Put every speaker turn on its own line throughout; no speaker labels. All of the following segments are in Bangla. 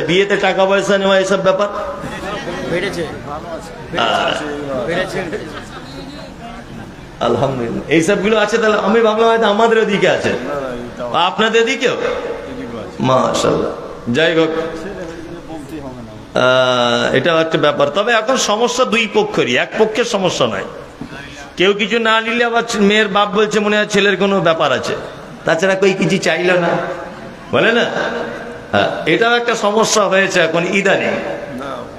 বিয়েতে টাকা পয়সা নেওয়া এসব ব্যাপার? আলহামদুলিল্লাহ। এইসবগুলো আছে তাহলে? আমি ভাবলাম হয়তো আমাদের ওদিকে আছে। আপনাদের দিকেও মাশাল্লাহ যাই হোক। এটা একটা ব্যাপার। তবে এখন সমস্যা দুই পক্ষেরই। এক পক্ষের সমস্যা নয়। কেউ কিছু না নিলে আবার মেয়ের বাপ বলছে মনে হয় ছেলের কোনো ব্যাপার আছে। তাছাড়া কই কিছু চাইল না? বলে না? এটাও একটা সমস্যা হয়েছে এখন ইদানিং।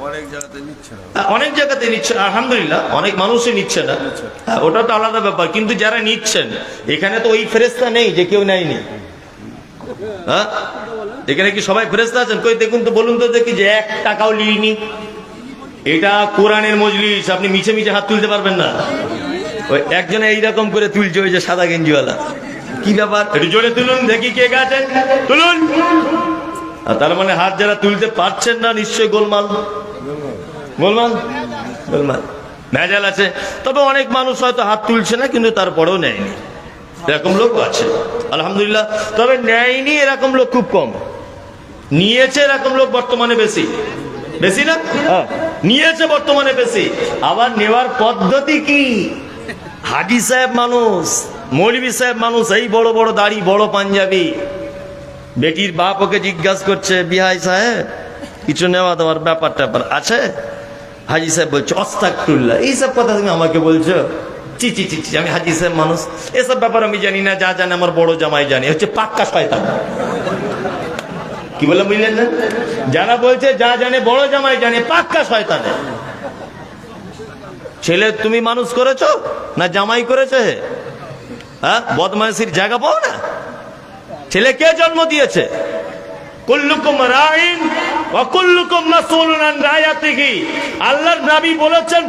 অনেক জায়গাতে নিচ্ছে
হ্যাঁ, অনেক জায়গাতে নিচ্ছে আলহামদুলিল্লাহ অনেক মানুষই নিচ্ছে না। হ্যাঁ, ওটা তো আলাদা ব্যাপার কিন্তু যারা নিচ্ছেন এখানে তো ওই ফেরেস্তা নেই যে কেউ নেয়নি। হ্যাঁ এখানে কি সবাই ফেরেস্তা আছেন? কই দেখুন তো বলুন তো দেখি যে এক টাকাও লিইনি। এটা কোরআনের মজলিস আপনি মিছে মিছে হাত তুলতে পারবেন না। ওই একজনে এইরকম করে তুলছে ওই যে সাদা গেঞ্জিওয়ালা। কি ব্যাপার? জোরে তুলুন দেখি কে গেছে তুলুন! তার মানে হাত যারা তুলতে পারছেন না নিশ্চয়ই গোলমাল। গোলমাল? গোলমাল। ভেজাল আছে। তবে অনেক মানুষ হয়তো হাত তুলছে না কিন্তু তারপরেও নেয়নি। এরকম লোক আছে। আলহামদুলিল্লাহ। তবে নেয়নি এরকম লোক খুব কম। নিয়েছে এরকম লোক বর্তমানে বেশি। বেশি না? হ্যাঁ। নিয়েছে বর্তমানে বেশি। আবার নেওয়ার পদ্ধতি কি? হাজি সাহেব মানুষ মৌলবী সাহেব মানুষ এই বড় বড় দাড়ি বড় পাঞ্জাবি। বেটির বাপ ওকে জিজ্ঞাসা করছে বিহাই সাহেব কিছু নেওয়া দেওয়ার ব্যাপার ট্যাপার আছে? হাজি সাহেব বলছে অস্তাকুল্লাহ এইসব কথা তুমি আমাকে বলছো? চি চি চি চি, আমি হাজি সাহেব মানুষ। এসব ব্যাপার আমি জানি না যা জানে আমার বড় জামাই জানি হচ্ছে পাক্কা শয়তান। কি বলে বুঝলেন না? যারা বলছে যা জানে বড় জামাই জানে পাক্কা শয়তানে ছেলে তুমি মানুষ করেছ না জামাই করেছে? হ্যাঁ বদমাইশির জায়গা পাও না? ছেলে কে জন্ম দিয়েছে? কুল্লুকুম অকুল্লুকুম বলেছেন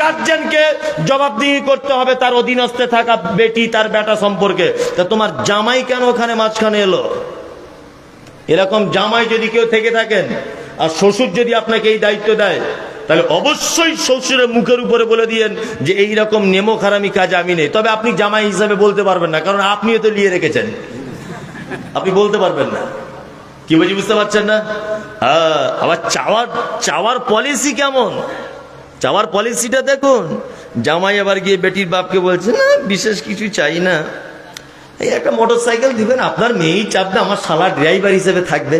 গার্জেনকে জবাবদিহি করতে হবে তার অধীনস্থে থাকা বেটি, তার বেটা সম্পর্কে। তা তোমার জামাই কেন ওখানে মাঝখানে এলো? এরকম জামাই যদি কেউ থেকে থাকেন, আর শ্বশুর যদি আপনাকে এই দায়িত্ব দেয় তাহলে অবশ্যই শ্বশুরের মুখের উপরে বলে দিয়েন যে এই রকম নেমো খারামি কাজ আমি নেই। তবে আপনি জামাই হিসাবে বলতে পারবেন না, কারণ আপনিও তো নিয়ে রেখেছেন। আপনি বলতে পারবেন না। কি বলছি বুঝতে পারছেন না? হ্যাঁ আবার চাওয়ার চাওয়ার পলিসি কেমন? চাওয়ার পলিসিটা দেখুন। জামাই আবার গিয়ে বেটির বাপকে বলছে, না, বিশেষ কিছু চাই না। এই একটা মোটর সাইকেল দিবেন, আপনার মেয়েই চাপবে, আমার শালা ড্রাইভার হিসেবে থাকবে।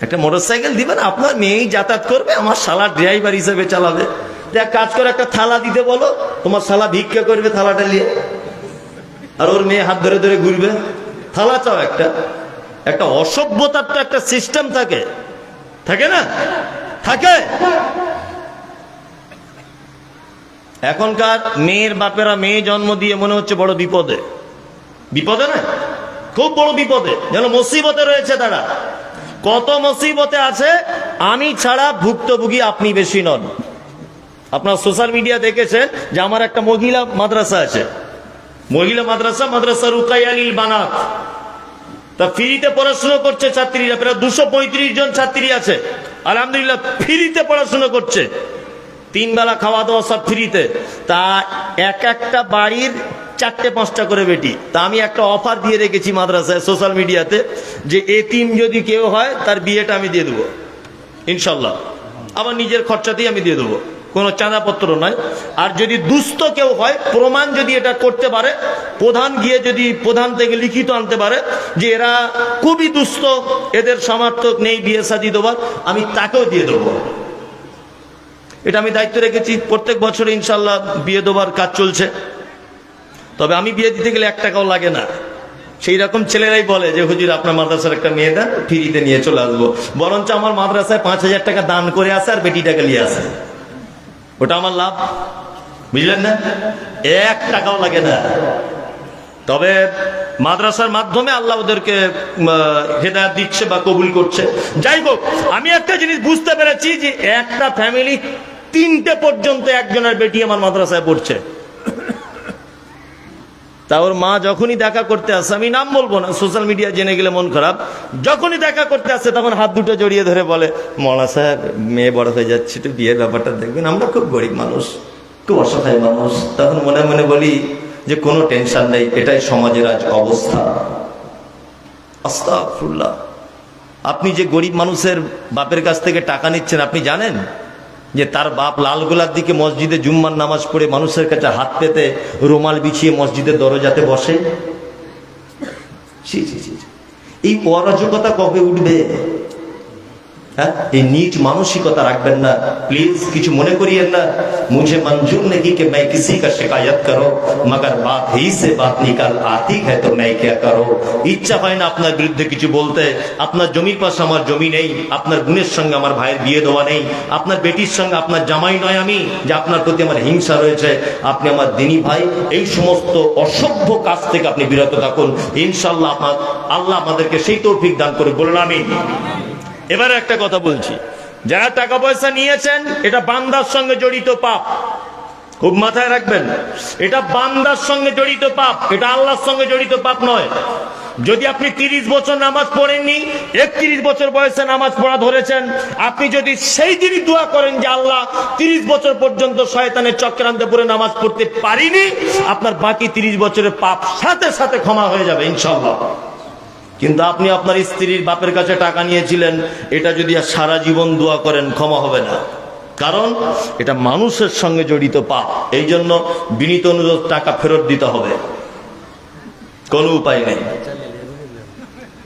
একটা মোটর সাইকেল দিবেন, আপনার মেয়েই যাতায়াত করবে, আমার শালা ড্রাইভার হিসেবে চালাবে। দেখ, কাজ করে একটা থালা দিতে বলো, তোমার শালা ভিক্ষা করবে থালাটা নিয়ে। আর ওর মেয়ে হাত ধরে ধরে ঘুরবে। থালা চাও একটা। একটা অসভ্যতার তো একটা সিস্টেম থাকে। থাকে না? থাকে। এখনকার মেয়ের বাপেরা মেয়ে জন্ম দিয়ে মনে হচ্ছে বড় বিপদে। বিপদে না খুব বড় বিপদে। যেন মুসিবতে রয়েছে তারা। কত মুসিবতে আছে, আমি ছাড়া ভুক্তভোগী আপনি বেশি নন। আপনার সোশ্যাল মিডিয়া দেখেছেন যে আমার একটা মহিলা মাদ্রাসা আছে। মহিলা মাদ্রাসা মাদ্রাসা রুকাই আলীল বানাত। তা ফ্রিতে পড়াশোনা করছে ছাত্রীরা, প্রায় দুশো জন ছাত্রী আছে। আলহামদুলিল্লাহ, ফ্রিতে পড়াশোনা করছে। তিন বেলা খাওয়া দাওয়া সব ফ্রিতে। তা এক একটা বাড়ির চারটে, পাঁচটা করে বেটি। তা আমি একটা অফার দিয়ে রেখেছি মাদ্রাসায় সোশ্যাল মিডিয়াতে যে এ তিন যদি কেউ হয়, তার বিয়েটা আমি দিয়ে দেবো। ইনশাল্লাহ। আবার নিজের খরচাতেই আমি দিয়ে দেবো। কোনো চাঁদাপত্র নয়। আর যদি দুস্থ কেউ হয়, প্রমাণ যদি এটা করতে পারে, প্রধান গিয়ে যদি প্রধান থেকে লিখিত আনতে পারে, যে এরা খুবই দুস্থ, এদের সমর্থক নেই বিয়ে সাজি দেবার আমি তাকেও দিয়ে দেবো। এটা আমি দায়িত্ব রেখেছি। প্রত্যেক বছর ইনশাল্লাহ বিয়ে দেবার কাজ চলছে। তবে আমি বিয়ে দিতে গেলে এক টাকাও লাগে না। সেই রকম ছেলেরাই বলে যে, হুজুর, আপনার মাদ্রাসার একটা মেয়ে দেন, ফ্রিতে নিয়ে চলে আসব। বরঞ্চ আমার মাদ্রাসায় পাঁচ হাজার টাকা দান করে আসে আর বেটিটাকে নিয়ে আসে। ওটা আমার লাভ। বুঝলেন না? এক টাকাও লাগে না। তবে মাদ্রাসার মাধ্যমে আল্লাহ ওদেরকে হেদায়ত দিচ্ছে বা কবুল করছে। যাই হোক, আমি একটা জিনিস বুঝতে পেরেছি যে, একটা ফ্যামিলি তিনটে পর্যন্ত একজনের বেটি আমার মাদ্রাসায় পড়ছে। তা ওর মা যখনই দেখা করতে আসে, আমি নাম বলব না, সোশ্যাল মিডিয়া জেনে গেলে মন খারাপ। যখনই দেখা করতে আসে, তখন হাত দুটো জড়িয়ে ধরে বলে, মলা সাহেব, মেয়ে বড় হয়ে যাচ্ছে, একটু বিয়ের ব্যাপারটা দেখবেন, আমরা খুব গরিব মানুষ, খুব অসহায় মানুষ। তখন মনে মনে বলি যে, কোনো টেনশন নেই, এটাই সমাজের আজ অবস্থা। আস্তাগফিরুল্লাহ। আপনি যে গরিব মানুষের বাপের কাছ থেকে টাকা নিচ্ছেন, আপনি জানেন? যে তার বাপ লালগোলার দিকে মসজিদে জুম্মার নামাজ পড়ে মানুষের কাছে হাত পেতে রুমাল বিছিয়ে মসজিদের দরজাতে বসে। এই অরাজকতা কবে উঠবে হ্যাঁ এই नीच मानसिकता রাখবেন না প্লিজ কিছু মনে করিয়েন না मुझे मंजूर नहीं कि मैं किसी का शिकायत करो मगर बात ही से बात निकल आती है तो मैं क्या करो ইচ্ছা হয় না আপনার বিরুদ্ধে কিছু বলতে আপনার জমির পাশে আমার জমি নেই আপনার বোনের সঙ্গে আমার ভাইয়ের বিয়ে দেওয়া নেই আপনার বেটির সঙ্গে আপনার জামাই নয় আমি যে আপনার প্রতি আমার হিংসা রয়েছে আপনি আমার দিনী ভাই এই সমস্ত অসভ্য কাজ থেকে আপনি বিরত থাকুন ইনশাল্লাহ আপনার আল্লাহ আমাদেরকে সেই তৌফিক দান করে বলুন আমি এবারে একটা কথা বলছি। যারা টাকা পয়সা নিয়েছেন, এটা বান্দার সঙ্গে জড়িত পাপ। খুব মাথায় রাখবেন, এটা বান্দার সঙ্গে জড়িত পাপ, এটা আল্লাহর সঙ্গে জড়িত পাপ নয়। যদি আপনি তিরিশ বছর নামাজ পড়েননি, একত্রিশ বছর বয়সে নামাজ পড়া ধরেছেন, আপনি যদি সেই দিনই দোয়া করেন যে আল্লাহ তিরিশ বছর পর্যন্ত শয়তানের চক্রান্তে পড়ে নামাজ পড়তে পারিনি, আপনার বাকি তিরিশ বছরের পাপ সাথে সাথে ক্ষমা হয়ে যাবে ইনশাল্লাহ কিন্তু আপনি আপনার স্ত্রীর বাপের কাছে টাকা নিয়েছিলেন, এটা যদি সারা জীবন দোয়া করেন, ক্ষমা হবে না। কারণ এটা মানুষের সঙ্গে জড়িত পাপ। এই জন্য বিনীত অনুরোধ, টাকা ফেরত দিতে হবে। কোনো উপায় নেই।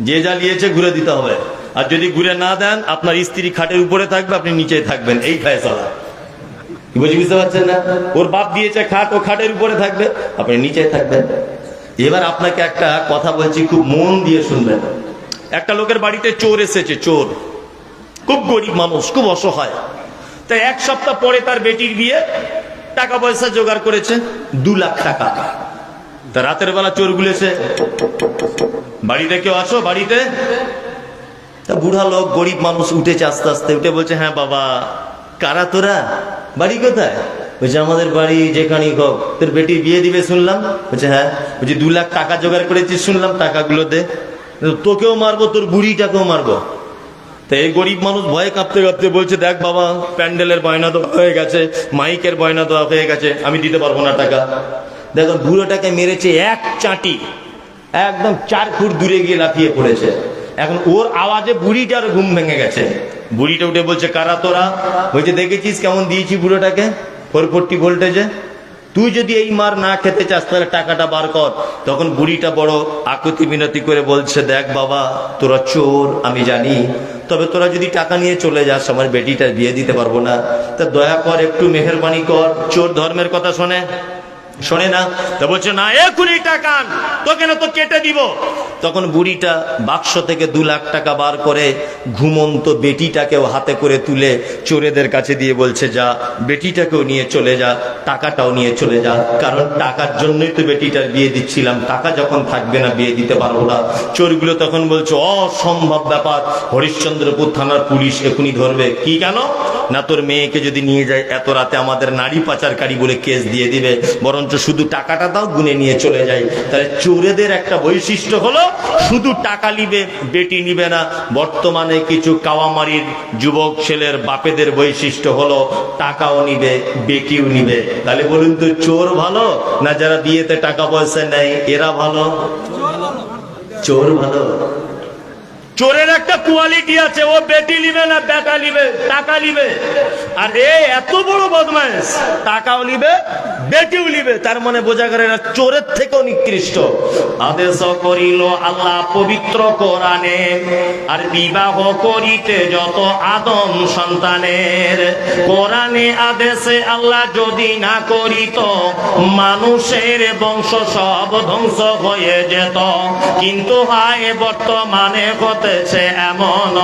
যে যা নিয়েছে ঘুরে দিতে হবে। আর যদি ঘুরে না দেন, আপনার স্ত্রী খাটের উপরে থাকবে, আপনি নিচে থাকবেন। এই ফেসলা বুঝে বুঝতে পারছেন না? ওর বাপ দিয়েছে খাট, ও খাটের উপরে থাকবে, আপনি নিচে থাকবেন। এবার আপনাকে একটা কথা বলছি, খুব মন দিয়ে শুনবেন। একটা লোকের বাড়িতে চোর এসেছে, চোর। খুব গরিব মানুষ, খুব অসহায়। তাই এক সপ্তাহ পরে তার বেটির বিয়ে টাকা পয়সা জোগাড় করেছে, দু লাখ টাকা। তা রাতের বেলা চোর গুলেছে। বাড়িতে কেউ আছো? বাড়িতে? তা বুড়া লোক, গরিব মানুষ উঠেছে আস্তে আস্তে, উঠে বলছে হ্যাঁ বাবা, কারা তোরা? বাড়ি কোথায়? বলছে, আমাদের বাড়ি যেখানেই হোক, তোর বেটি বিয়ে দিবে শুনলাম। বলছে হ্যাঁ। বলছি, দু লাখ টাকা জোগাড় করেছিস শুনলাম টাকাগুলো দে। তোকেও মারবো, তোর বুড়িটাকেও মারবো। তো এই গরিব মানুষ ভয়ে কাঁপতে কাঁপতে বলছে, দেখ বাবা, প্যান্ডেলের বয়না দেওয়া হয়ে গেছে, মাইকের বয়না দেওয়া হয়ে গেছে, আমি দিতে পারব না টাকা। দেখো, বুড়োটাকে মেরেছে এক চাটি, একদম চার ফুট দূরে গিয়ে লাফিয়ে পড়েছে। এখন ওর আওয়াজে বুড়িটার ঘুম ভেঙে গেছে। বুড়িটা উঠে বলছে, কারা তোরা? বলছে, দেখেছিস কেমন দিয়েছি বুড়োটাকে? ফোর ফোরটি ভোল্টেজে তুই যদি এই মার না খেতে চাস, তাহলে টাকাটা বার কর। তখন বুড়িটা বড় আকুতি মিনতি করে বলছে, দেখ বাবা, তোরা চোর, আমি জানি। তবে তোরা যদি টাকা নিয়ে চলে যাস, আমার বেটিটা বিয়ে দিতে পারব না। তা দয়া কর, একটু মেহরবানি কর। চোর ধর্মের কথা শোনে? শোনে না, তা বলছে, না এখনই টাকা তোকে না তো কেটে দিব? তখন বুড়িটা বাক্স থেকে দু লাখ টাকা বার করে ঘুমন্ত বেটিটাকেও হাতে করে তুলে চোরেদের কাছে দিয়ে বলছে, যা, বেটিটাকেও নিয়ে চলে যা, টাকাটাও নিয়ে চলে যা, কারণ টাকার জন্যই তো বেটিটার বিয়ে দিচ্ছিলাম, টাকা যখন থাকবে না বিয়ে দিতে পারব না। চোরগুলো তখন বলছে, অসম্ভব ব্যাপার, হরিশ্চন্দ্রপুর থানার পুলিশ এখনই ধরবে। কি কেন? না, তোর মেয়েকে যদি নিয়ে যায়, এত রাতে আমাদের নারী পাচারকারী বলে কেস দিয়ে দিবে বরঞ্চ শুধু টাকাটা দাও, গুনে নিয়ে চলে যায় তাহলে চোরেদের একটা বৈশিষ্ট্য হলো, শুধু টাকা নিবে, বেটি নিবে না। বর্তমানে কিছু কাওয়ামারির যুবক ছেলের বাপেদের বৈশিষ্ট্য হলো, টাকাও নিবে, বেটিও নিবে। তাহলে বলুন তো, চোর ভালো না যারা বিয়েতে টাকা পয়সা নেয়, এরা ভালো? চোর ভালো। চোরের একটা কোয়ালিটি আছে, ও বেটি নিবে না, বেটা নিবে, টাকা নিবে। আর এ এত বড় বদমাইশ। টাকাও নিবে বেটিও তার মানে বোঝা গেল এরা চোরের থেকেও নিকৃষ্ট। আদেশ করিল আল্লাহ পবিত্র কোরআনে, আর বিবাহ করিতে যত আদম সন্তানের। কোরআনে আদেশে আল্লাহ যদি না করিত, মানুষের বংশ সব ধ্বংস হয়ে যেত। কিন্তু হায়, বর্তমানে হতেছে এমন,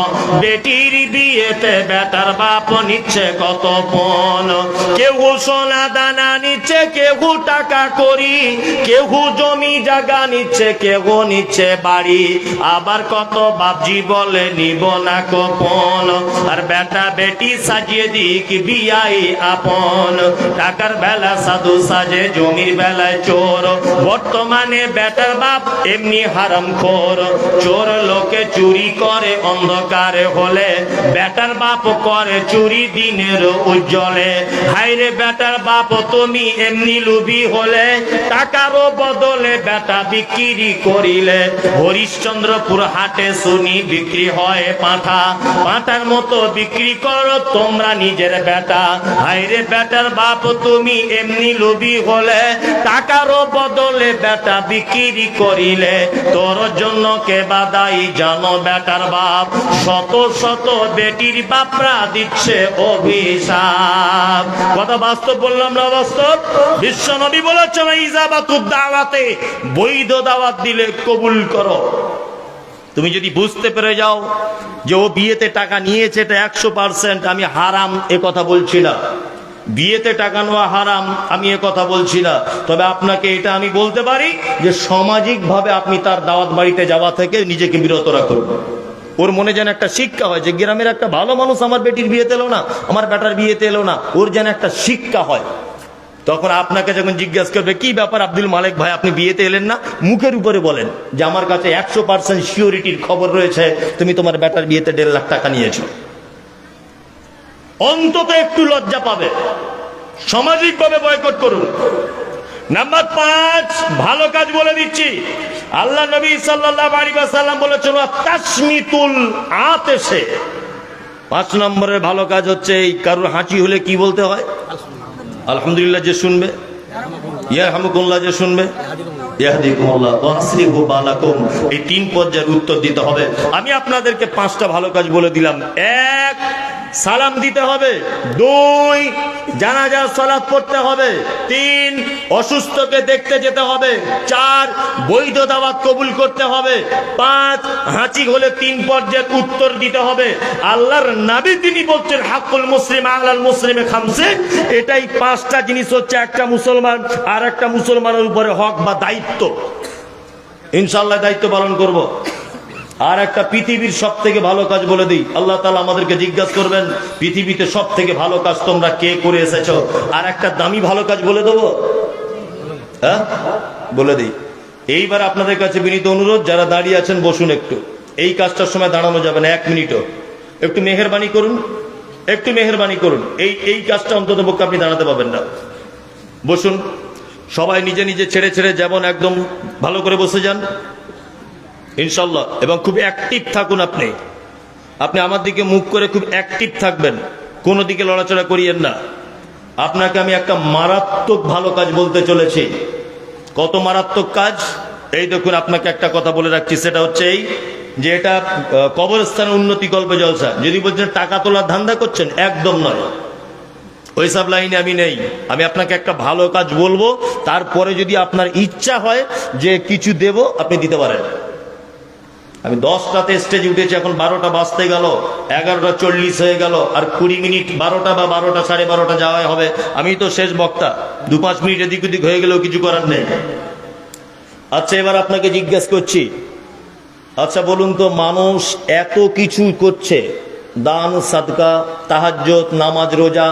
বেটির বিয়েতে বেটার বাপ নিচ্ছে কত পণ কেউ সোনা দানা নিচ্ছে কেউ টাকা করি। কেউ জমি, জায়গা নিচ্ছে কেউ নিচ্ছে বাড়ি। আবার কত বাপজি বলে, নিব না কপন আর বেটা বেটি সাজিয়ে দিক বিয়াই আপন। টাকার বেলা সাধু সাজে, জমির বেলায় চোর। বর্তমানে বেটার বাপ এমনি হারাম খোর। চোর লোকে চুরি করে, অন্ধকারে হলে। বেটার বাপ করে চুরি দিনের উজ্জ্বলে। হাইরে বেটার বাপ, তুমি এমনি লুবি হলে, টাকারও বদলে বেটা বিক্রি করিলে। হরিশ্চন্দ্রপুর হাটে শুনি বিক্রি হয় পাঁঠা। পাঁঠার মতো বিক্রি করো তোমরা নিজের বেটা। হাইরে বেটার বাপ, তুমি এমনি লুবি হলে, টাকারও বদলে বেটা বিক্রি করিলে। তোর জন্য কে বাদাই জানো বেটার বাপ। শত শত বেটির বাপরা দিচ্ছে অভিশাপ। কথা বাস্তব বললাম না বাস্তব? বিশ্ব নবী বলেছেন দাওয়াতে, বৈধ দাওয়াত দিলে কবুল করো। তুমি যদি বুঝতে পেরে যাও যে ও বিয়েতে টাকা নিয়েছে, এটা একশো পার্সেন্ট আমি হারাম, এ কথা বলছি না। বিয়েতে টাকা নেওয়া হারাম, আমি এ কথা বলছি না। তবে আপনাকে এটা আমি বলতে পারি যে সামাজিকভাবে আপনি তার দাওয়াত বাড়িতে যাওয়া থেকে নিজেকে বিরত রাখুন। ওর মনে যেন একটা শিক্ষা হয় যে গ্রামের একটা ভালো মানুষ আমার বেটির বিয়েতে এলো না, আমার বেটার বিয়েতে এলো না, ওর যেন একটা শিক্ষা হয়। তখন আপনাকে যখন জিজ্ঞাসা করবে, কি ব্যাপার আব্দুল মালিক ভাই, আপনি বিয়েতে এলেন না? মুখের উপরে বলেন যে, আমার কাছে একশো পার্সেন্ট সিওরিটির খবর রয়েছে, তুমি তোমার বেটার বিয়েতে দেড় লাখ টাকা নিয়েছো। অন্তত একটু লজ্জা পাবে। সামাজিকভাবে বয়কট করুন। নাম্বার পাঁচ, ভালো কাজ বলে দিচ্ছি। আল্লাহ নবী সাল্লাহ আলী সাল্লাম বলেছিল তাসমিতুল আতেসে। পাঁচ নম্বরের ভালো কাজ হচ্ছে, এই কারুর হাঁচি হলে কি বলতে হয়? আলহামদুলিল্লাহ যে শুনবে। ইয়া হামুকুল্লাহ যে শুনবে। এই তিন পর্যায়ের উত্তর দিতে হবে। আমি আপনাদেরকে পাঁচটা ভালো কাজ বলে দিলাম। এক, সালাম দিতে হবে। দুই, জানাজার সালাদ পড়তে হবে। তিন অসুস্থকে দেখতে যেতে হবে। চার, বৈধ দাওয়াত কবুল করতে হবে। পাঁচ, হাঁচি হলে তিন পর্যায়ের উত্তর দিতে হবে। আল্লাহর নাবি তিনি বলছেন হাকুল মুসলিম আল্লাহ মুসলিমে খামসে। এটাই পাঁচটা জিনিস হচ্ছে একটা মুসলমান আর একটা মুসলমানের উপরে হক বা দায়িত্ব। ইনশাল্লাহ দায়িত্ব পালন করব। আর একটা পৃথিবীর সব থেকে ভালো কাজ বলে দিই। আল্লাহ তালা আমাদেরকে জিজ্ঞাসা করবেন, পৃথিবীতে সব থেকে ভালো কাজ তোমরা কে করে এসেছ? আর একটা দামি ভালো কাজ বলে দেবো হ্যাঁ? বলে দিই। এইবার আপনাদের কাছে বিনীত অনুরোধ, যারা দাঁড়িয়ে আছেন, বসুন একটু। এই কাজটার সময় দাঁড়ানো যাবে না, এক মিনিটও। একটু মেহরবানি করুন, একটু মেহরবানি করুন। এই এই কাজটা অন্তত পক্ষে আপনি দাঁড়াতে পাবেন না। বসুন। সবাই নিজে নিজে ছেড়ে ছেড়ে যেমন একদম ভালো করে বসে যান। ইনশাল্লাহ এবং খুব অ্যাক্টিভ থাকুন আপনি। আপনি আমার দিকে মুখ করে খুব অ্যাক্টিভ থাকবেন। কোনো দিকে লড়াচড়া করিয়েন না। আপনাকে আমি একটা মারাত্মক ভালো কাজ বলতে চলেছি। কত মারাত্মক কাজ? এই দেখুন, আপনাকে একটা কথা বলে রাখছি, সেটা হচ্ছে এই যে এটা কবরস্থানের উন্নতি গল্প জলসা। যদি বলছেন টাকা তোলার ধান্দা করছেন, একদম নয়। ওইসব লাইনে আমি নেই। আমি আপনাকে একটা ভালো কাজ বলব, তারপরে যদি আপনার ইচ্ছা হয় যে কিছু দেব, আপনি দিতে পারেন। আমি দশটাতে স্টেজে উঠেছি এখন বারোটা বাজতে গেল, এগারোটা চল্লিশ হয়ে গেল, আর কুড়ি মিনিট বারোটা বা বারোটা, সাড়ে বারোটা যাওয়াই হবে। আমি তো শেষ বক্তা, দু পাঁচ মিনিট এদিক ওদিক হয়ে গেলেও কিছু করার নেই। আচ্ছা এবার আপনাকে জিজ্ঞেস করছি আচ্ছা বলুন তো, মানুষ এত কিছু করছে, দান, সাদকা তাহাজ্জত নামাজ, রোজা,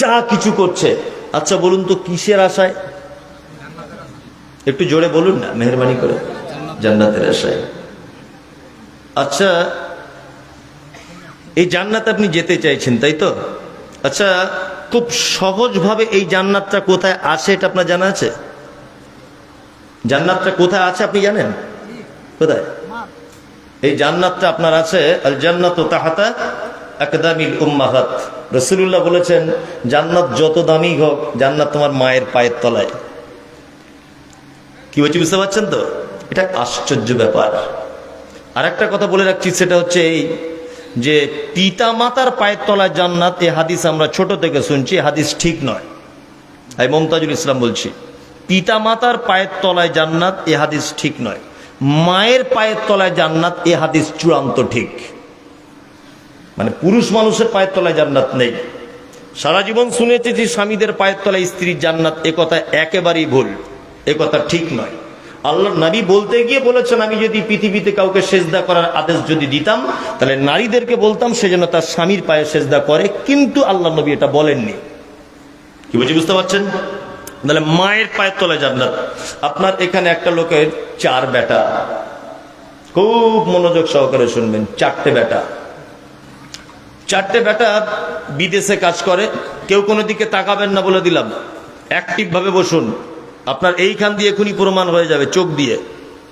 যা কিছু করছে। আচ্ছা বলুন তো, কিসের আশায়? একটু জোরে বলুন না, মেহরবানি করে। জান্নাতের আশায়। আচ্ছা এই জান্নাত আপনি যেতে চাইছেন, তাই তো? আচ্ছা খুব সহজভাবে এই জান্নাতটা কোথায় আছে এটা আপনার জানা আছে? জান্নাতটা কোথায় আছে আপনি জানেন? কোথায়? এই জান্নাতটা আপনার আছে জান্নাত তাহাতা একদামিল উম্মাহাত। রসুল্লাহ বলেছেন, জান্নাত যত দামি হোক, জান্নাত তোমার মায়ের পায়ের তলায়। কি বলছি বুঝতে পারছেন তো? এটা আশ্চর্য ব্যাপার। আর একটা কথা বলে রাখছি, সেটা হচ্ছে এই যে পিতা মাতার পায়ের তলায় জান্নাত, এ হাদিস আমরা ছোট থেকে শুনছি হাদিস ঠিক নয়। আমি মমতাজুল ইসলাম বলছি, পিতা মাতার পায়ের তলায় জান্নাত, এ হাদিস ঠিক নয়। মায়ের পায়ের তলায় জান্নাত, এ হাদিস চূড়ান্ত ঠিক। মানে পুরুষ মানুষের পায়ের তলায় জান্নাত নেই। সারা জীবন শুনেছি যে স্বামীদের পায়ের তলায় স্ত্রীর জান্নাত, এ কথা একেবারেই ভুল, এ কথা ঠিক নয়। আল্লাহ নবী বলতে গিয়ে বলেছেন, আমি যদি পৃথিবীতে কাউকে সেজদা করার আদেশ যদি দিতাম, তাহলে নারীদেরকে বলতাম সে যেন তার স্বামীর পায়ে সেজদা করে। কিন্তু আল্লাহ নবী এটা বলেননি। কি বলছি বুঝতে পারছেন? তাহলে মায়ের পায়ের তলায় জান্নাত আপনার এখানে একটা লোকের চার বেটা। খুব মনোযোগ সহকারে শুনবেন, চারটে বেটা। চারটে বেটা বিদেশে কাজ করে, কেউ কোনো দিকে তাকাবেন না বলে দিলাম। অ্যাক্টিভ ভাবে বসুন। আপনার এইখান দিয়ে এখনই প্রমাণ হয়ে যাবে, চোখ দিয়ে।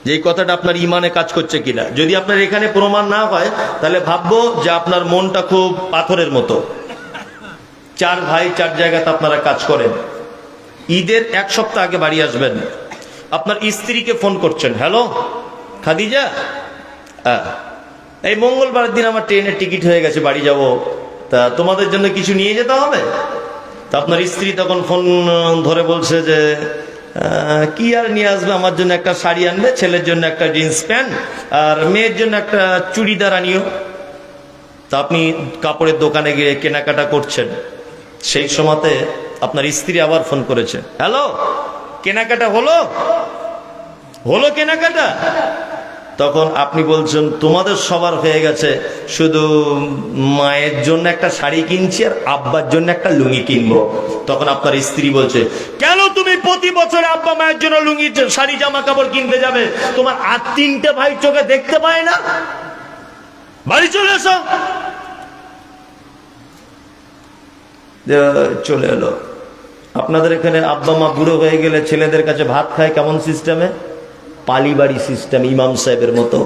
যে এই কথাটা আপনার ইমানে কাজ করছে কিনা। যদি আপনার এখানে প্রমাণ না হয়, তাহলে ভাববো যে আপনার মনটা খুব পাথরের মতো। চার ভাই, চার জায়গাতে আপনারা কাজ করেন। ঈদের এক সপ্তাহ আগে বাড়ি আসবেন। আপনার স্ত্রীকে ফোন করছেন, হ্যালো, খাদিজা? হ্যাঁ। এই মঙ্গলবার দিন আমার ট্রেনের টিকিট হয়ে গেছে, বাড়ি যাব। তা তোমাদের জন্য কিছু নিয়ে যেতে হবে? তা আপনার স্ত্রী তখন ফোন ধরে বলছে যে কি আর নিয়ে আসবে? আমার জন্য একটা শাড়ি আনবে, ছেলের জন্য একটা জিন্স প্যান্ট আর মেয়ের জন্য একটা চুড়িদার আনিও তা আপনি কাপড়ের দোকানে গিয়ে কেনাকাটা করছেন। সেই সময়তে আপনার স্ত্রী আবার ফোন করেছে। হ্যালো, কেনাকাটা হলো? হলো কেনাকাটা? তখন আপনি বলছেন, তোমাদের সবার হয়ে গেছে। শুধু মায়ের জন্য একটা শাড়ি কিনছি আর আব্বার জন্য একটা লুঙ্গি কিনবো। তখন আপনার স্ত্রী বলছে, কেন তুমি প্রতি বছর আব্বা মায়ের জন্য লুঙ্গি, শাড়ি জামা কাপড় কিনতে যাবে? তোমার আর তিনটে ভাই চোখে দেখতে পায় না? বাড়ি চলে এসো। চলে এলো। আপনাদের এখানে আব্বা মা বুড়ো হয়ে গেলে ছেলেদের কাছে ভাত খায় কেমন সিস্টেমে? পালি বাড়ি সিস্টেম ইমাম সাহেবের মতো।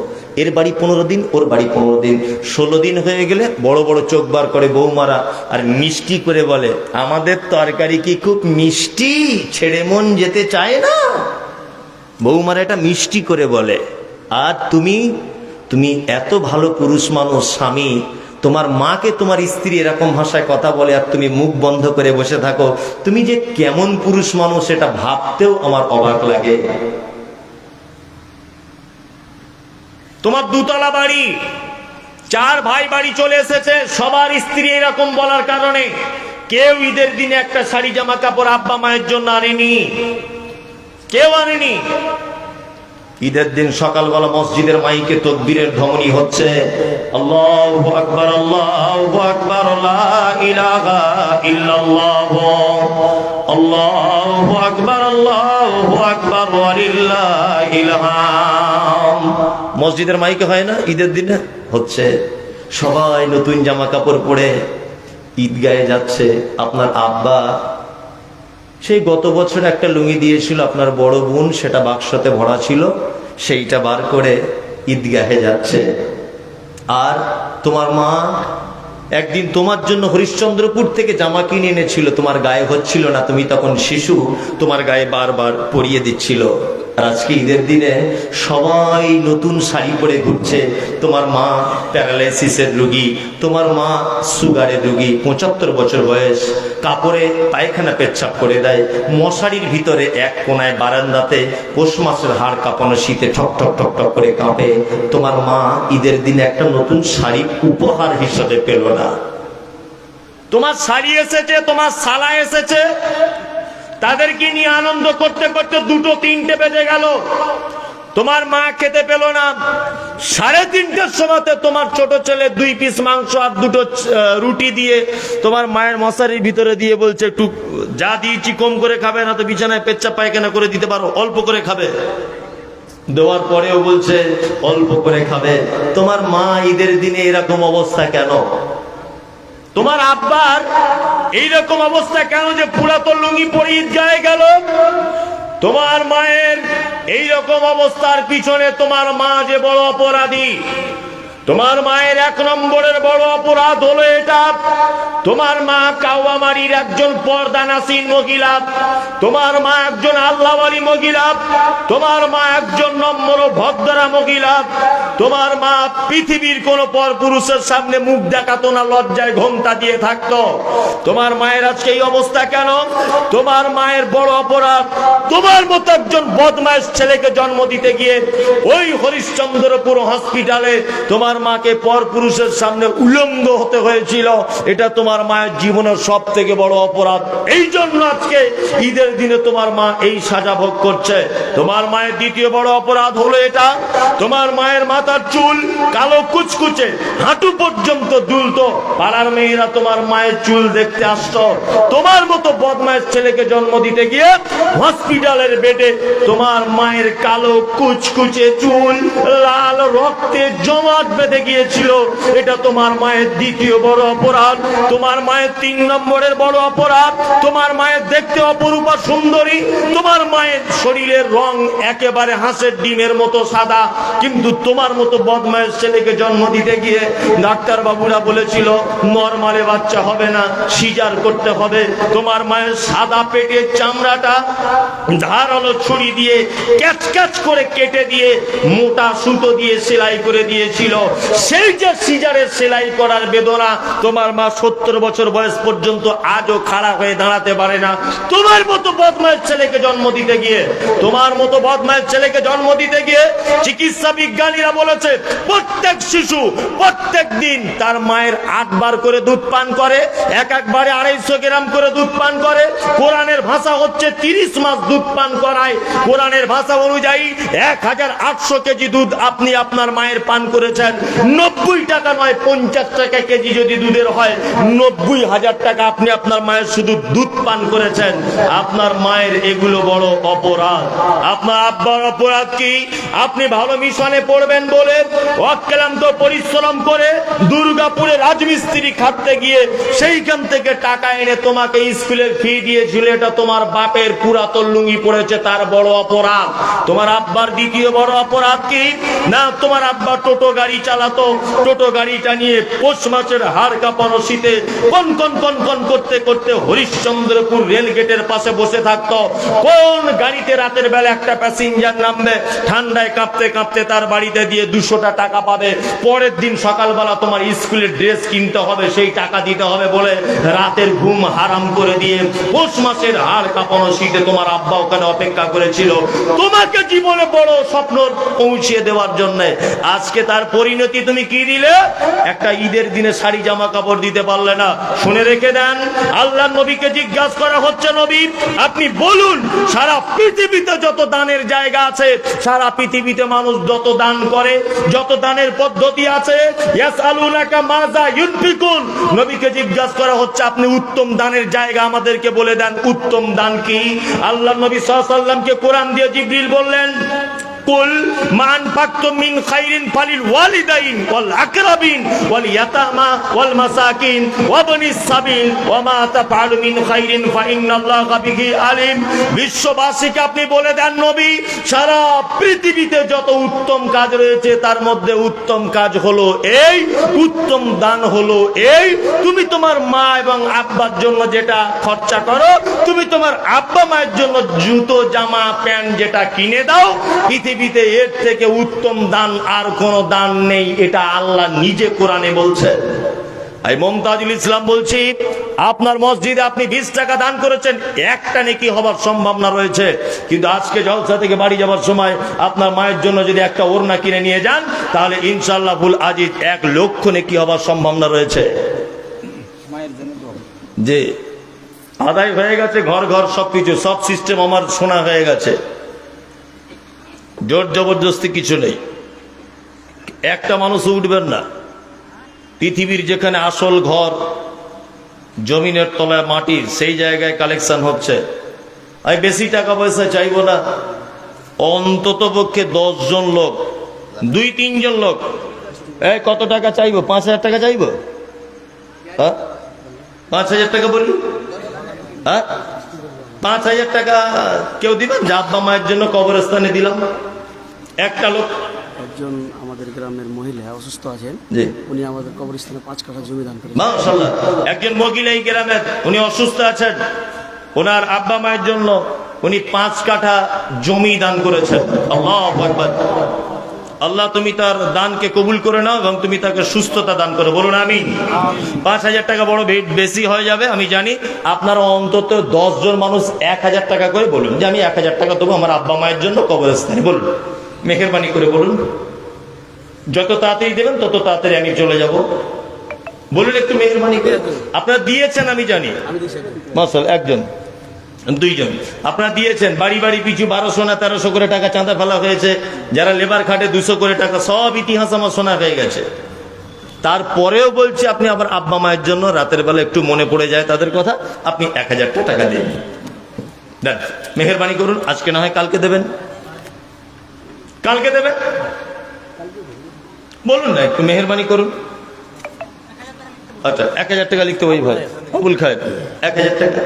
এর বাড়ি পনেরো দিন, ওর বাড়ি পনেরো দিন। ষোলো দিন হয়ে গেলে বড় বড় চোখ বার করে বৌমারা আর মিষ্টি করে বলে, আমাদের তরকারি কি খুব মিষ্টি? ছেড়ে মন যেতে চায় না? বৌমারা এটা মিষ্টি করে বলে, আর তুমি তুমি এত ভালো পুরুষ মানুষ, স্বামী, তোমার মাকে তোমার স্ত্রী এরকম ভাষায় কথা বলে আর তুমি মুখ বন্ধ করে বসে থাকো, তুমি যে কেমন পুরুষ মানুষ এটা ভাবতেও আমার অবাক লাগে। তোমার দুতলা বাড়ি, চার ভাই বাড়ি চলে এসেছে, সবার স্ত্রী এরকম বলার কারণে। কেউ ঈদের দিনে একটা শাড়ি, জামা কাপড় আব্বা মায়ের জন্য আনেনি। কেউ আনেনি। ঈদের দিন সকালবেলা মসজিদের মাইকে তকবীরের ধমনী হচ্ছে, আল্লাহু আকবার, আল্লাহু মসজিদের মাইকে হয় না, ঈদের দিনে? হচ্ছে, সবাই নতুন জামা কাপড় পরে ঈদগাহে যাচ্ছে। আপনার আব্বা, সেই গত বছর একটা লুঙ্গি দিয়েছিল আপনার বড় বোন, সেটা বাক্সতে ভরা ছিল, সেইটা বার করে ঈদগাহে যাচ্ছে। আর তোমার মা একদিন তোমার জন্য হরিশ্চন্দ্রপুর থেকে জামা কিনে এনেছিল, তোমার গায়ে হচ্ছিল না, তুমি তখন শিশু, তোমার গায়ে বারবার পরিয়ে দিচ্ছিল। আর আজকে ঈদের দিনে সবাই নতুন শাড়ি পরে ঘুরছে। তোমার মা প্যারালাইসিসের রুগী, তোমার মা সুগারের রুগী, পঁচাত্তর বছর বয়স, কাপড়ে পায়খানা পেচ্ছাপ করে দেয়। মশারির ভিতরে এক কোনায় বারান্দাতে পৌষ মাসের হাড় কাঁপানো শীতে ঠক ঠক ঠক ঠক করে কাঁপে। তোমার মা ঈদের দিনে একটা নতুন শাড়ি উপহার হিসাবে পেল না। তোমার শাড়ি এসেছে, তোমার সালা এসেছে। তাদেরকে নিয়ে আনন্দ করতে করতে দুটো তিনটে বেজে গেল। তোমার মা খেতে পেল না। সাড়ে তিনটের সময়তে তোমার ছোট ছেলে দুই পিস মাংস আর দুটো রুটি দিয়ে তোমার মায়ের মশারির ভিতরে দিয়ে বলছে, একটু যা দিয়েছি কম করে খাবে, না তো বিছানায় পেচ্চা পায়খানা করে দিতে পারো? অল্প করে খাবে। দেওয়ার পরেও বলছে, অল্প করে খাবে। তোমার মা ঈদের দিনে এরকম অবস্থা কেন? তোমার আব্বার এইরকম অবস্থা কেন যে পুরাতন লুঙ্গি পরে ঈদগাহে গেল? তোমার মায়ের এই রকম অবস্থার পিছনে তোমার মা যে বড় অপরাধী তোমার মায়ের এক নম্বরের বড় অপরাধ হলো এটা। তোমার মা কাওয়ামারির একজন পর্দানাসীন মহিলা। তোমার মা একজন আল্লাহওয়ালী মহিলা। তোমার মা একজন নম্বর ভদ্রা মহিলা। তোমার মা পৃথিবীর কোন পর পুরুষের সামনে মুখ দেখাতো না, লজ্জায় ঘোমটা দিয়ে থাকতো। তোমার মায়ের আজকে এই অবস্থা কেন? তোমার মায়ের বড় অপরাধ। তোমার মতো একজন বদমাস ছেলেকে জন্ম দিতে গিয়ে ওই হরিশ্চন্দ্রপুর হসপিটালে তোমার মাকে পর পুরুষের সামনে উলঙ্গ হতে হয়েছিল। এটা তোমার মায়ের জীবনের সব থেকে বড় অপরাধ। এই জন্য আজকে ঈদের দিনে তোমার মা এই সাজা ভোগ করছে। তোমার মায়ের দ্বিতীয় বড় অপরাধ হলো এটা। তোমার মায়ের মাথার চুল কালো কুচকুচে, হাঁটু পর্যন্ত দুলতো। পাড়ার মেয়েরা তোমার মায়ের চুল দেখতে আসতো। তোমার মতো বদমায়ের ছেলেকে জন্ম দিতে গিয়ে হসপিটালের বেডে তোমার মায়ের কালো কুচকুচে চুল, লাল রক্তে জমাট বেঁধে গিয়েছিল এটা তোমার মায়ের দ্বিতীয় বড় অপরাধ। তোমার মায়ের তিন নম্বরের বড় অপরাধ। তোমার মায়ের দেখতে অপরূপা সুন্দরী। তোমার মায়ের শরীরের রং একেবারে হাঁসের ডিমের মতো সাদা। কিন্তু তোমার মতো বদমায়ের ছেলেকে জন্ম দিতে গিয়ে ডাক্তার বাবুরা বলেছিল, নর্মালে বাচ্চা হবে না, সিজার করতে হবে। তোমার মায়ের সাদা পেটের চামড়াটা ধারালো ছুরি দিয়ে ক্যাচ ক্যাচ করে কেটে দিয়ে মোটা সুতো দিয়ে সেলাই করে দিয়েছিল। সেই যে সিজারের সেলাই করার বেদনা তোমার মা সত্তর বছর বয়স পর্যন্ত আজও খাড়া হয়ে দাঁড়াতে পারে না। তোমার মতো বদমায়ের ছেলেকে জন্ম দিতে গিয়ে, তোমার মতো বদমায়ের ছেলেকে জন্ম দিতে গিয়ে চিকিৎসা বিজ্ঞানীরা বলেছে, প্রত্যেক শিশু প্রত্যেক দিন তার মায়ের আটবার করে দুধ পান করে, এক একবারে আড়াইশো গ্রাম করে দুধ পান করে। কোরআনের ভাষা হচ্ছে তিরিশ মাস দুধ পান করায়। কোরআনের ভাষা অনুযায়ী এক হাজার আটশো কেজি দুধ আপনি আপনার মায়ের পান করেছেন। নব্বই টাকা নয়, পঞ্চাশ টাকা কেজি যদি দুধের হয়, নব্বই হাজার টাকা আপনি আপনার মায়ের শুধু দুধ পান করেছেন। আপনার মায়ের এগুলো বড় অপরাধ। আপনার আব্বার অপরাধ কি? আপনি ভালো মিশনে পড়বেন বলে অক্লান্ত পরিশ্রম করে দুর্গাপুরে রাজমিস্ত্রি খাটতে গিয়ে সেইখান থেকে টাকা এনে তোমাকে স্কুলের ফি দিয়েছিল। এটা তোমার বাপের পুরাতন লুঙ্গি পড়েছে তার বড় অপরাধ। তোমার আব্বার দ্বিতীয় বড় অপরাধ কি? না, তোমার আব্বা টোটো গাড়ি চালাতো, টোটো গাড়িটা নিয়ে পৌষ মাসের হাড় কাঁপানো শীতে কন কন কন কন করতে করতে হরিশ্চন্দ্রপুর রেল গেটের পাশে বসে থাকতো। কোন গাড়িতে রাতের বেলা একটা প্যাসেঞ্জার নামবে, ঠান্ডায় কাঁপতে কাঁপতে তার বাড়িতে দিয়ে দুশোটা টাকা পাবে। পরের দিন সকালবেলা তোমার স্কুলের ড্রেস কিনতে হবে, সেই টাকা দিতে হবে বলে রাতের ঘুম হারাম করে দিয়ে পৌষ মাসের হাড় কাঁপানো শীতে তোমার আব্বা ওখানে অপেক্ষা করেছিল। তোমাকে জীবনে বড় স্বপ্ন পৌঁছিয়ে দেওয়ার জন্য। আজকে তার পরিণতি তুমি কি দিলে? একটা ঈদের দিনে শাড়ি জামা কাপড় দিতে পারলে না। শুনে রেখে দেন আল্লাহ নবীকে জিজ্ঞাসা করা হচ্ছে, নবী, আপনি বলুন, সারা পৃথিবীতে যত দানের জায়গা আছে, সারা পৃথিবীতে মানুষ যত দান করে, যত দানের পদ্ধতি আছে নবীকে জিজ্ঞাসা করা হচ্ছে, আপনি উত্তম দানের জায়গা আমাদেরকে বলে দেন। উত্তম দান কি? আল্লাহ নবী ওয়াসাল্লামকে কোরআন দিয়ে জিবরিল বললেন কুল মান মিন খাইরিন ফালিল ওয়ালিদাইন ওয়াল আকরাবিন ওয়াল ইয়াতামা ওয়াল মাসাকিন ওয়া সাবিল ওয়া মা তাফআলু মিন খাইরিন ফা বিহি আলিম। বিশ্ববাসীকে আপনি বলে দেন, নবী, সারা পৃথিবীতে যত উত্তম কাজ রয়েছে, তার মধ্যে উত্তম কাজ হলো এই, উত্তম দান হলো এই। তুমি তোমার মা এবং আব্বার জন্য যেটা খরচা করো, তুমি তোমার আব্বা মায়ের জন্য জুতো, জামা, প্যান্ট যেটা কিনে দাও পৃথিবীতে এর থেকে উত্তম দান আর কোন দান নেই এটা আল্লাহ নিজে কোরআনে বলছে। মমতাজুল ইসলাম বলছি আপনার মসজিদে আপনি বিশ টাকা দান করেছেন একটা নেকি হবার সম্ভাবনা রয়েছে। কিন্তু আজকে জলসা থেকে বাড়ি যাওয়ার সময় আপনার মায়ের জন্য যদি একটা ওড়না কিনে নিয়ে যান তাহলে ইনশাল্লাহ ফুল আজিজ এক লক্ষ নেকি হবার সম্ভাবনা রয়েছে। যে আদায় হয়ে গেছে ঘর ঘর সবকিছু সব সিস্টেম আমার শোনা হয়ে গেছে। জোর জবরদস্তি কিছু নেই। একটা মানুষ উঠবেন না। পৃথিবীর যেখানে আসল ঘর, জমিনের তলায় মাটির সেই জায়গায় কালেকশন হচ্ছে। আমি বেশি টাকা পয়সা চাইব না। অন্তত পক্ষে জন লোক, দুই তিনজন লোক। এই কত টাকা চাইব? পাঁচ হাজার টাকা চাইব? হ্যাঁ? পাঁচ হাজার টাকা বলি হ্যাঁ? পাঁচ হাজার টাকা কেউ দিবেন? আব্বা মায়ের জন্য কবরস্থানে দিলাম। একটা লোক
একজন আমাদের গ্রামের মহিলা অসুস্থ আছেন।
জি।
উনি আমাদের কবরস্থানে পাঁচ কাঠা জমি দান করেন
মাশাআল্লাহ। একজন মহিলা এই গ্রামের উনি অসুস্থ আছেন। ওনার আব্বা মায়ের জন্য উনি পাঁচ কাঠা জমি দান করেছেন। আল্লাহ আকবার। আল্লাহ তুমি তার দানকে কবুল করে নাও এবং তুমি তাকে সুস্থতা দান করো। বলুন আমি পাঁচ হাজার টাকা বড় বেশি হয়ে যাবে আমি জানি। আপনারা অন্তত দশ জন মানুষ এক হাজার টাকা করে বলুন। যে আমি এক হাজার টাকা দেবো আমার আব্বা মায়ের জন্য কবরস্থানে। বলুন। মেহরবানি করে বলুন। যত তাড়াতাড়ি দেবেন, তত তাড়াতাড়ি আমি চলে যাব। বলুন একটু মেহরবানি করে। আপনারা দিয়েছেন, আমি জানি। মাসাল একজন। দুইজন। আপনারা দিয়েছেন, বাড়ি বাড়ি পিছু বারোশো না তেরোশো করে টাকা চাঁদা ফেলা হয়েছে। যারা লেবার খাটে দুশো করে টাকা, সব ইতিহাস আমার শোনা হয়ে গেছে। তারপরেও বলছি, আপনি আবার আব্বা মায়ের জন্য রাতের বেলা একটু মনে পড়ে যায় তাদের কথা, আপনি এক হাজার টাকা দেন, মেহরবানি করুন, আজকে না হয় কালকে দেবেন। কালকে দেবে? বলুন না, একটু মেহরবানি করুন। আচ্ছা এক হাজার টাকা লিখতে ওই ভাই। কবুল খায় এক হাজার টাকা।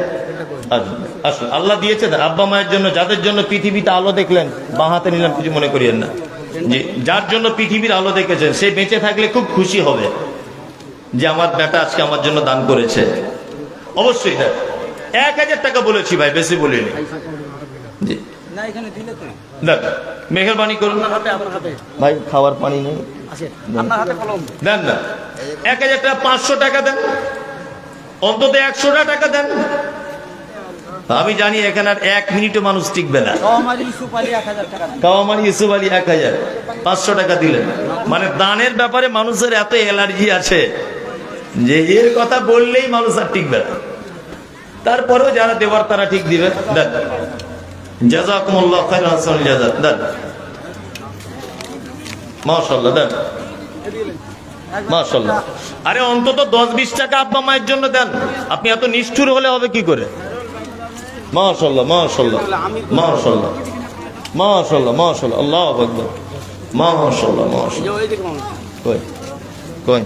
আচ্ছা আসুন। আল্লাহ দিয়েছে আব্বা মায়ের জন্য, যাদের জন্য পৃথিবীতে আলো দেখলেন, বাঁ হাতে নিলাম, কিছু মনে করিয়েন না। জি যার জন্য পৃথিবীর আলো দেখেছেন, সে বেঁচে থাকলে খুব খুশি হবে যে আমার বেটা আজকে আমার জন্য দান করেছে। অবশ্যই হ্যাঁ। এক হাজার টাকা বলেছি ভাই, বেশি বলিনি।
না, এখানে দিলে
দেখ মেহরবানি করুন।
হাতে আপনার হাতে।
ভাই খাওয়ার পানি নেই।
আছে আপনার হাতে কলম।
দেন না এক হাজার টাকা পাঁচশো টাকা দেন। অন্তত একশোটা টাকা দেন। আমি জানি এখানে আর এক মিনিটও মানুষ টিকবে না। কাওয়ামানি ইউসুফ আলী এক হাজার পাঁচশো টাকা দিলেন। মানে দানের ব্যাপারে মানুষের এত অ্যালার্জি আছে যে এর কথা বললেই মানুষ আর টিকবে না। তারপরেও যারা দেবার তারা ঠিক দিবে। দেন। জাজাকুমুল্লাহ খাইর হাসান জাজা দেন মাশাল্লাহ দেন মাশাল্লাহ আরে অন্তত দশ বিশ টাকা আব্বা মায়ের জন্য দেন আপনি এত নিষ্ঠুর হলে হবে কি করে মাশাল্লাহ মাশাল্লাহ মাশাল্লাহ মাশাল্লাহ মাশাল্লাহ আল্লাহ আকবার
যে কলম
কই কই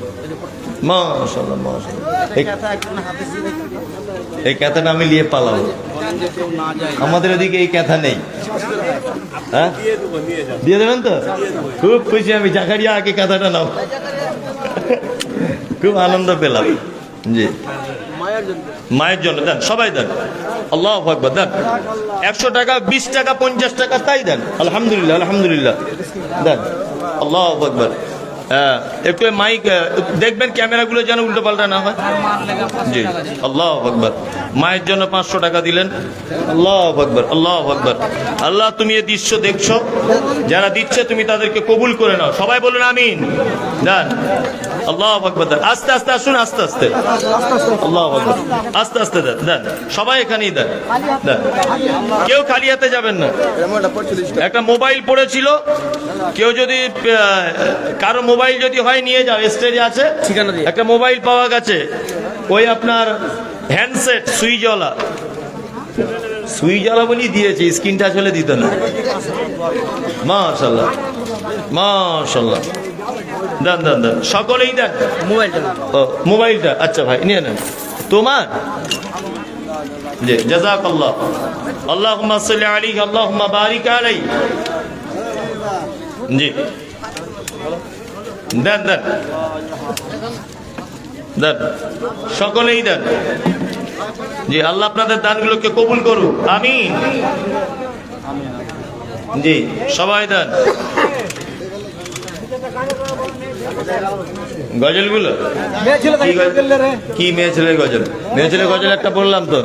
মাশাল্লাহ মাশাল্লাহ এই ক্যাথাটা আমি নিয়ে পালাবো। আমাদের ওদিকে এই ক্যাথা নেই। হ্যাঁ? দিয়ে দেবেন তো? খুব খুশি আমি, জাকারিয়া আগে ক্যাথাটা নাও। খুব আনন্দ পেলাম। জি।
মায়ের জন্য
মায়ের জন্য দেন, সবাই দেন। আল্লাহ আকবর, দেন। একশো টাকা, বিশ টাকা, পঞ্চাশ টাকা, তাই দেন। আলহামদুলিল্লাহ আলহামদুলিল্লাহ। দেন। আল্লাহ আকবর। হ্যাঁ, একটু মাইক দেখবেন ক্যামেরাগুলো যেন উল্টো পাল্টা না হয়। জি। আল্লাহ আকবর। মায়ের জন্য পাঁচশো টাকা দিলেন। আল্লাহ আকবর আল্লাহ আকবর। আল্লাহ তুমি এ দৃশ্য দেখছ। যারা দিচ্ছে তুমি তাদেরকে কবুল করে নাও। সবাই বলুন আমিন। দেন আল্লাহ আস্তে আস্তে আসুন আস্তে আস্তে। আল্লাহ আকবর। আস্তে আস্তে দেন দেন। সবাই এখানেই দেন দেন। কেউ খালি হাতে যাবেন না। একটা মোবাইল পড়েছিল। কেউ যদি কারও মোবাইল যদি হয় নিয়ে যাও স্টেজে আছে।
ঠিকানা
একটা মোবাইল পাওয়া গেছে। ওই আপনার হ্যান্ডসেট সুইচওয়ালা সুইচওয়ালা বলেই দিয়েছে স্ক্রিন টাচ হলে দিত না। মাশাল্লাহ মাশাল্লাহ দেন দেন দেন। সকলেই দেন?
মোবাইলটা
ও, মোবাইলটা? আচ্ছা ভাই নিয়ে নেন। তোমার? জি জাজাক আল্লাহ আল্লাহুম্মা সাল্লি আলাইহি আল্লাহুম্মা বারিক আলাই জি। দেন দেন। দেন। সকলেই দেন। জি আল্লাহ আপনাদের দানগুলোকে কবুল করুক। আমিন। জি সবাই দেন। গজলগুলো? কি মেয়ে ছেলের গজল? মেয়ে ছেলের গজল একটা বললাম তো।